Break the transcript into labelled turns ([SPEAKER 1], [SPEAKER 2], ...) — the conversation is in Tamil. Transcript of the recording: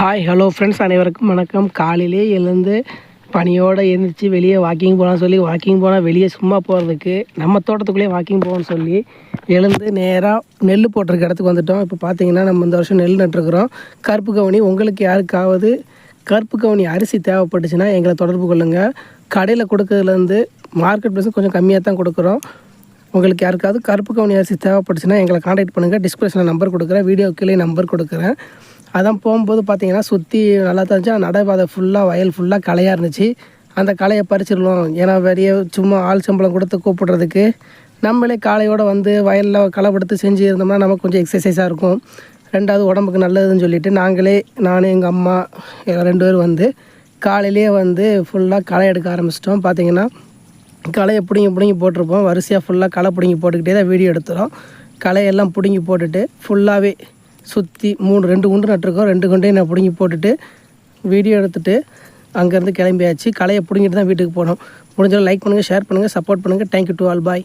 [SPEAKER 1] ஹாய் ஹலோ ஃப்ரெண்ட்ஸ் அனைவருக்கும் வணக்கம். காலையிலே எழுந்து பனியோடு எழுந்திரிச்சு வெளியே வாக்கிங் போகலான்னு சொல்லி வாக்கிங் போனால் வெளியே சும்மா போகிறதுக்கு நம்ம தோட்டத்துக்குள்ளேயே வாக்கிங் போகணும்னு சொல்லி எழுந்து நேராக நெல் போட்டிருக்க இடத்துக்கு வந்துட்டோம். இப்போ பார்த்தீங்கன்னா நம்ம இந்த வருஷம் நெல் நட்டுருக்குறோம். கருப்பு கவனி உங்களுக்கு யாருக்காவது கருப்பு கவனி அரிசி தேவைப்பட்டுச்சுன்னா எங்களை தொடர்பு கொள்ளுங்கள் கடையில் கொடுக்கறதுலேருந்து மார்க்கெட் ப்ரைஸும் கொஞ்சம் கம்மியாக தான் கொடுக்குறோம். உங்களுக்கு யாருக்காவது கருப்பு கவனி அரிசி தேவைப்பட்டுச்சுன்னா எங்களை காண்டாக்ட் பண்ணுங்கள் டிஸ்கிரிப்ஷனில் நம்பர் கொடுக்குறேன். வீடியோ கீழே நம்பர் கொடுக்குறேன். அதான் போகும்போது பார்த்தீங்கன்னா சுற்றி நல்லா தான் இருந்துச்சு நடைபாதை ஃபுல்லாக வயல் ஃபுல்லாக களையாக இருந்துச்சு. அந்த களையை பறிச்சிடலாம் ஏன்னா வெளியே சும்மா ஆள் சம்பளம் கொடுத்து கூப்பிடுறதுக்கு நம்மளே காலையோடு வந்து வயலில் களை செஞ்சு இருந்தோம்னா நமக்கு கொஞ்சம் எக்ஸசைஸாக இருக்கும். ரெண்டாவது உடம்புக்கு நல்லதுன்னு சொல்லிட்டு நாங்களே நானும் எங்கள் அம்மா ரெண்டு பேரும் வந்து காலையிலேயே வந்து ஃபுல்லாக களை எடுக்க ஆரம்பிச்சிட்டோம். பார்த்தீங்கன்னா களையை பிடுங்கி பிடுங்கி போட்டிருப்போம். வரிசையாக ஃபுல்லாக களை பிடுங்கி போட்டுக்கிட்டே தான் வீடியோ எடுத்துகிறோம் களையெல்லாம் பிடுங்கி போட்டுட்டு ஃபுல்லாகவே சுற்றி மூணு ரெண்டு குண்டு நட்டுருக்கோம். ரெண்டு குண்டையும் நான் பிடுங்கி போட்டுட்டு வீடியோ எடுத்துகிட்டு அங்கேருந்து கிளம்பியாச்சு. களையை பிடுங்கிட்டு தான் வீட்டுக்கு போனோம். முடிஞ்சாலும் லைக் பண்ணுங்கள் ஷேர் பண்ணுங்கள் சப்போர்ட் பண்ணுங்கள் தேங்க்யூ டு ஆல் பாய்